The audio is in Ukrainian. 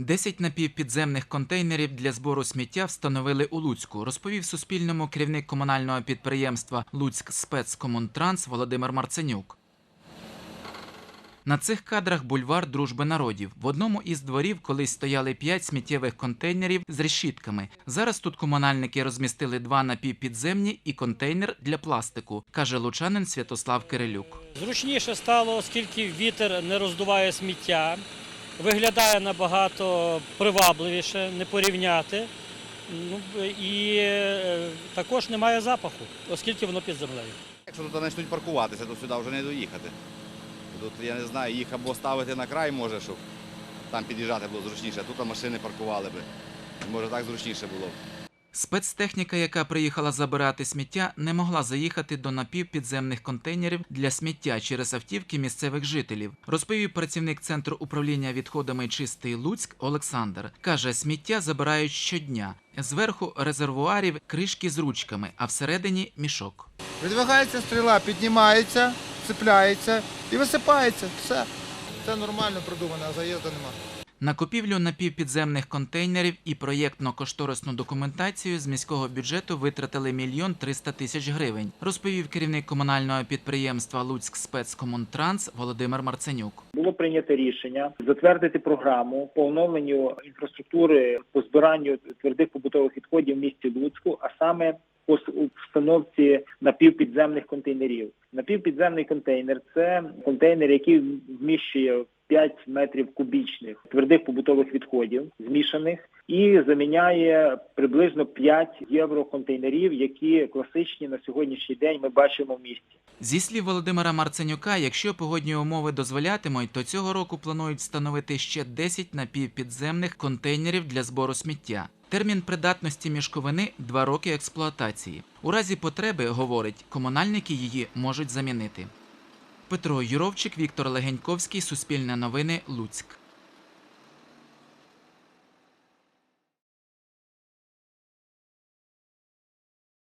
Десять напівпідземних контейнерів для збору сміття встановили у Луцьку, розповів Суспільному керівник комунального підприємства Луцьк спецкомунтранс Володимир Марценюк. На цих кадрах бульвар дружби народів. В одному із дворів колись стояли п'ять сміттєвих контейнерів з решітками. Зараз тут комунальники розмістили два напівпідземні і контейнер для пластику, каже лучанин Святослав Кирилюк. Зручніше стало, оскільки вітер не роздуває сміття, виглядає набагато привабливіше, не порівняти. Ну, і е, також немає запаху, оскільки воно під землею. Якщо тут почнуть паркуватися, то сюди вже не доїхати. Тут, я не знаю, їх або ставити на край може, щоб там під'їжджати було зручніше, а тут машини паркували би. Може так зручніше було. Спецтехніка, яка приїхала забирати сміття, не могла заїхати до напівпідземних контейнерів для сміття через автівки місцевих жителів. Розповів працівник центру управління відходами Чистий Луцьк Олександр. каже, сміття забирають щодня. Зверху резервуарів кришки з ручками, а всередині мішок. Видвигається стріла, піднімається, цепляється і висипається. Все. Це нормально продумано, а заїзду нема. На купівлю напівпідземних контейнерів і проєктно-кошторисну документацію з міського бюджету витратили мільйон триста тисяч гривень, розповів керівник комунального підприємства Луцьк спецкомунтранс Володимир Марценюк. було прийнято рішення затвердити програму по оновленню інфраструктури по збиранню твердих побутових відходів в місті Луцьку, а саме по встановці напівпідземних контейнерів. Напівпідземний контейнер це контейнер, який вміщує 5 метрів кубічних твердих побутових відходів змішаних і заміняє приблизно 5 євроконтейнерів, які класичні на сьогоднішній день ми бачимо в місті. Зі слів Володимира Марценюка, якщо погодні умови дозволятимуть, то цього року планують встановити ще 10 напівпідземних контейнерів для збору сміття. Термін придатності мішковини – два роки експлуатації. У разі потреби, говорить, комунальники її можуть замінити. Петро Юровчик, Віктор Легеньковський, Суспільне новини, Луцьк.